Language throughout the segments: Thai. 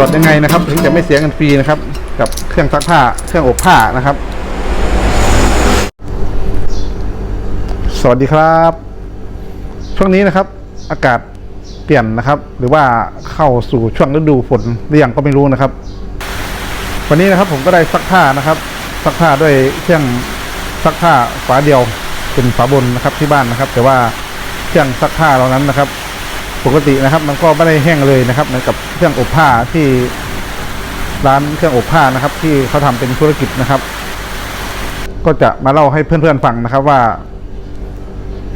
ยอดยังไงนะครับ ถึงจะไม่เสียเงินฟรีนะครับ กับเครื่องซักผ้าเครื่องอบผ้านะครับ สวัสดีครับ ช่วงนี้นะครับ อากาศเปลี่ยนนะครับ หรือว่าเข้าสู่ช่วงฤดูฝนหรือยังก็ไม่รู้นะครับ วันนี้นะครับผมก็ได้ซักผ้านะครับซักผ้าด้วยเครื่องซักผ้าฝาเดียวเป็นฝาบนนะครับที่บ้านนะครับ แต่ว่าเครื่องซักผ้าเหล่านั้นนะครับ ปกตินะครับ มันก็ไม่ได้แห้งเลยนะครับเหมือนกับเครื่องอบผ้าที่ร้านเครื่องอบผ้านะครับ ที่เขาทำเป็นธุรกิจนะครับ ก็จะมาเล่าให้เพื่อนๆฟังนะครับว่า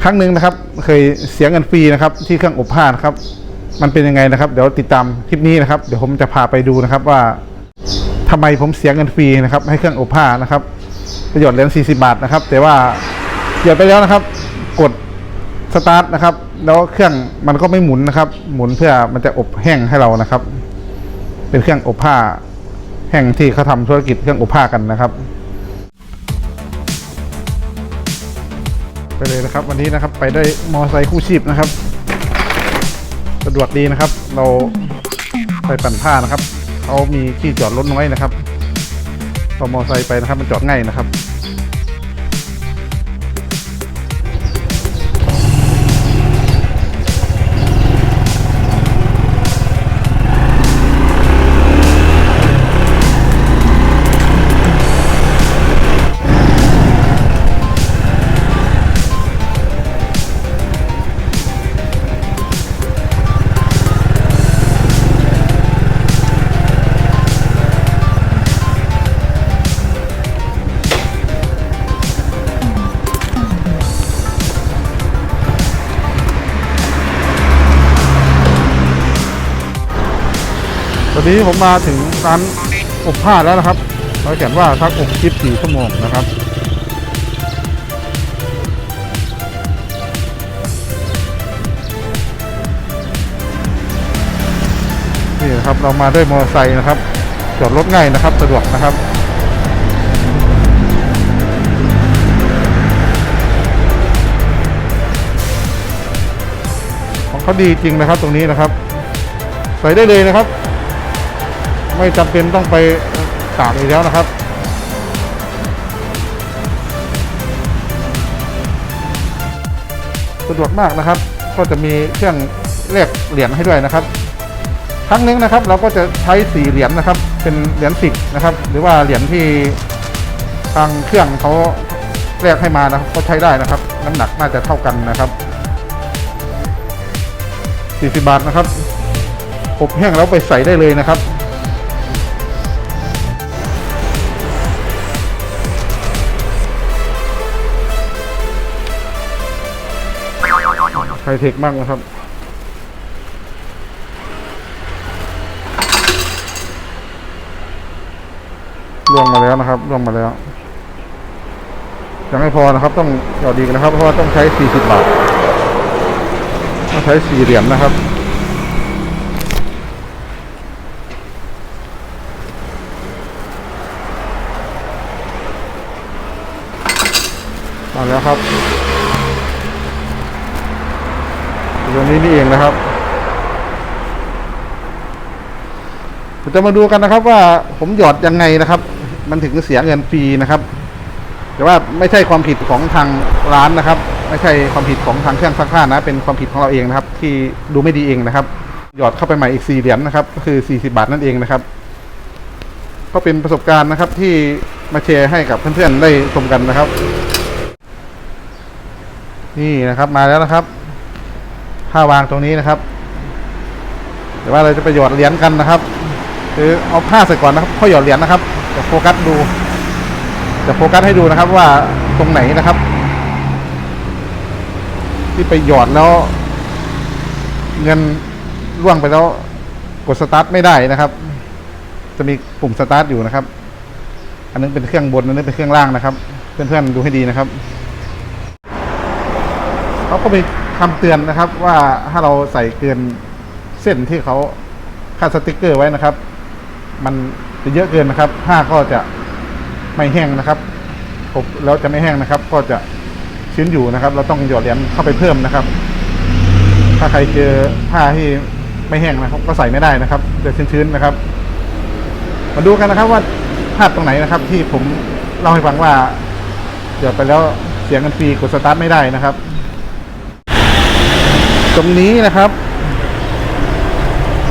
ครั้งหนึ่งนะครับ เคยเสียเงินฟรีนะครับ ที่เครื่องอบผ้านะครับ มันเป็นยังไงนะครับ เดี๋ยวติดตามคลิปนี้นะครับ เดี๋ยวผมจะพาไปดูนะครับว่าทำไมผมเสียเงินฟรีนะครับ ให้เครื่องอบผ้านะครับประโยชน์เหรียญ40 บาทนะครับ แต่ว่าหยอดไปแล้วนะครับ กด สตาร์ทนะครับ แล้วเครื่องมันก็ไม่หมุนนะครับ หมุนเพื่อมันจะอบแห้งให้เรานะครับ เป็นเครื่องอบผ้า แห้งที่เขาทำธุรกิจเครื่องอบผ้ากันนะครับ ไปเลยนะครับ วันนี้นะครับไปได้มอไซค์คู่ชีพนะครับสะดวกดีนะครับ เราไปปั่นผ้านะครับเขามีที่จอดรถน้อยนะครับเอมอไซค์ไปนะครับ มันจอดง่ายนะครับ ตอนนี้ผมมาถึงร้านอบผ้าแล้วนะครับเขาเขียนว่าทักอบชิป4ชั่วโมงนะครับนี่นะครับเรามาด้วยมอเตอร์ไซค์นะครับจอดรถง่ายนะครับ สะดวกนะครับของเขาดีจริงนะครับตรงนี้นะครับ ใส่ได้เลยนะครับ ไม่จำเป็นต้องไปตากอีกแล้วนะครับ สะดวกมากนะครับ ก็จะมีเครื่องแลกเหรียญให้ด้วยนะครับ ครั้งหนึงนะครับ เราก็จะใช้สี่เหรียญนะครับ เป็นเหรียญสิบนะครับ หรือว่าเหรียญที่ทางเครื่องเขาแลกให้มานะครับ ก็ใช้ได้นะครับ น้ำหนักน่าจะเท่ากันนะครับ40บาทนะครับอบแห้งแล้วไปใส่ได้เลยนะครับ ไฮเทคมากนะครับ ล่วงมาแล้วนะครับ ล่วงมาแล้ว ยังไม่พอนะครับ ต้องหยอดดีกันนะครับ เพราะว่าต้องใช้ 40 บาท ต้องใช้สี่เหรียญนะครับมาแล้วครับอยู่ ตรงนี้นี่เองนะครับเราจะมาดูกันนะครับว่าผมหยอดยังไงนะครับ มันถึงเสียเงินฟรีนะครับ แต่ว่าไม่ใช่ความผิดของทางร้านนะครับ ไม่ใช่ความผิดของทางเครื่องซักผ้านะ เป็นความผิดของเราเองนะครับ ที่ดูไม่ดีเองนะครับหยอดเข้าไปใหม่อีกสี่เหรียญนะครับ ก็คือสี่สิบาทนั่นเองนะครับ ก็เป็นประสบการณ์นะครับที่มาแชร์ให้กับเพื่อนๆได้ชมกันนะครับ นี่นะครับมาแล้วนะครับ ผ้าวางตรงนี้นะครับเดี๋ยวว่าเราจะไปหยอดเหรียญกันนะครับคือเอาผ้าใส่ก่อนนะครับค่อยหยอดเหรียญนะครับจะโฟกัสดูจะโฟกัสให้ดูนะครับว่าตรงไหนนะครับ ที่ไปหยอดแล้ว เงินล่วงไปแล้วกดสตาร์ทไม่ได้นะครับ จะมีปุ่มสตาร์ทอยู่นะครับ อันนึงเป็นเครื่องบนอันนึงเป็นเครื่องล่างนะครับ เพื่อนๆดูให้ดีนะครับ เขาก็มีคำเตือนนะครับ ว่าถ้าเราใส่เกินเส้นที่เขาคาดสติกเกอร์ไว้นะครับ มันจะเยอะเกินนะครับผ้าก็จะไม่แห้งนะครับอบแล้วจะไม่แห้งนะครับ ก็จะชื้นอยู่นะครับ เราต้องหยอดเหรียญเข้าไปเพิ่มนะครับ ถ้าใครเจอผ้าที่ไม่แห้งนะครับ ก็ใส่ไม่ได้นะครับจะชื้นๆนะครับ มาดูกันนะครับว่าพลาดตรงไหนนะครับ ที่ผมเล่าให้ฟังว่าเดี๋ยวไปแล้วเสียเงินฟรีกดสตาร์ทไม่ได้นะครับ ตรงนี้นะครับ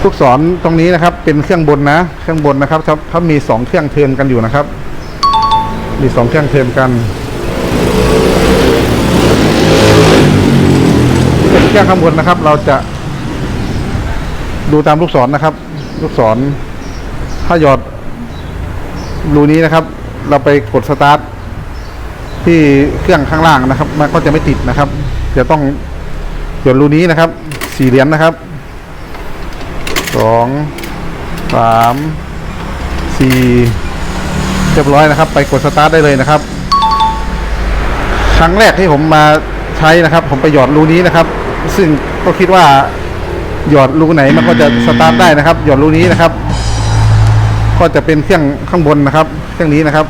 ลูกศรตรงนี้นะครับ เป็นเครื่องบนนะ เครื่องบนนะครับเขาเขามีสองเครื่องเทินกันอยู่นะครับ มีสองเครื่องเทินกันเป็นเครื่องข้างบนนะครับ เราจะ ดูตามลูกศรนะครับ ลูกศร ถ้าหยอดรูนี้นะครับ เราไปกดสตาร์ทที่เครื่องข้างล่างนะครับ มันก็จะไม่ติดนะครับ จะต้อง หยดรูนี้นะครับ สี่เหรียญนะครับสองสามสี่เรียบร้อยนะครับ ไปกดสตาร์ทได้เลยนะครับ ครั้งแรกที่ผมมาใช้นะครับ ผมไปหยอดรูนี้นะครับ ซึ่งก็คิดว่าหยอดรูไหนมันก็จะสตาร์ทได้นะครับ หยอดรูนี้นะครับ ก็จะเป็นเครื่องข้างบนนะครับ เครื่องนี้นะครับ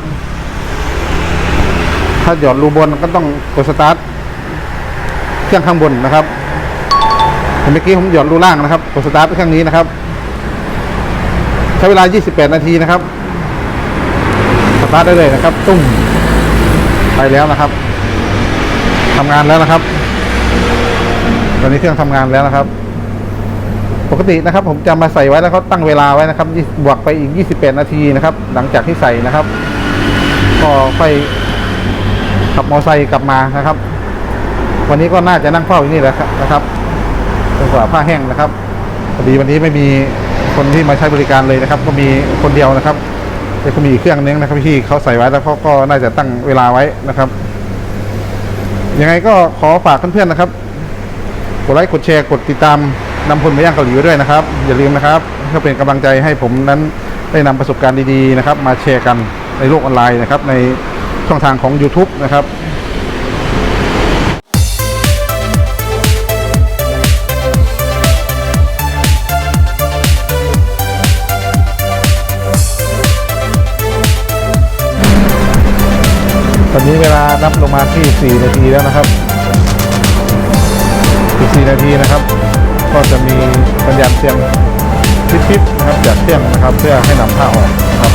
ถ้าหยอดรูบนก็ต้องกดสตาร์ทเครื่องข้างบนนะครับ เมื่อกี้ผมหย่อดรูล่างนะครับกดสตาร์ทเครื่องนี้นะครับ ใช้เวลา 28 นาทีนะครับ สตาร์ทได้เลยนะครับ ตุ้มไปแล้วนะครับทำงานแล้วนะครับ ตอนนี้เครื่องทำงานแล้วนะครับ ปกตินะครับ ผมจะมาใส่ไว้แล้วก็ตั้งเวลาไว้นะครับบวกไปอีก 28 นาทีนะครับ หลังจากที่ใส่นะครับ ก็ค่อยขับมอเตอร์ไซค์กลับมานะครับ วันนี้ก็น่าจะนั่งเฝ้าอยู่นี่แหละนะครับ กว่าผ้าแห้งนะครับพอดีวันนี้ไม่มีคนที่มาใช้บริการเลยนะครับ ก็มีคนเดียวนะครับแต่ก็มีเครื่องนึงนะครับที่เขาใส่ไว้แล้วเขาก็น่าจะตั้งเวลาไว้นะครับยังไงก็ขอฝากเพื่อนๆนะครับกดไลค์กดแชร์กดติดตามนำพลมาย่างเกาหลีไว้ด้วยนะครับ อย่าลืมนะครับเพื่อเป็นกำลังใจให้ผมนั้นได้นำประสบการณ์ดีๆนะครับ มาแชร์กันในโลกออนไลน์นะครับ ในช่องทางของ YouTube นะครับ นี้เวลานับลงมาที่ 4 นาทีแล้วนะครับอีก4นาทีนะครับ ก็จะมีสัญญาณเตือนพิบๆนะครับจากเครื่องนะครับ เพื่อให้นำผ้าออกนะครับ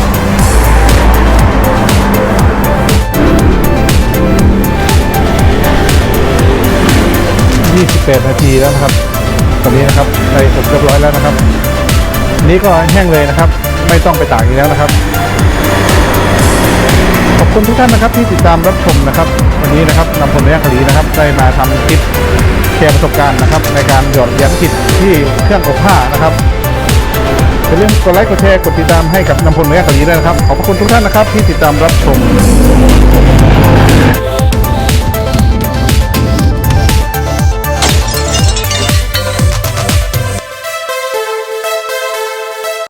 28 นาทีแล้วนะครับ ตอนนี้นะครับใส่อบเรียบร้อยแล้วนะครับ นี้ก็แห้งเลยนะครับ ไม่ต้องไปตากอีกแล้วนะครับ คุณทุกท่านนะครับที่ติดตามรับชมนะครับ วันนี้นะครับนำผลเรียคดีนะครับ ได้มาทำคลิปแชร์ประสบการณ์นะครับ ในการหยอดเหรียญผิดที่เครื่องอบผ้านะครับอย่าลืมกดไลค์กดแชร์กดติดตามให้กับนำพลเรียคดีด้วยนะครับ ขอบพระคุณทุกท่านนะครับที่ติดตามรับชม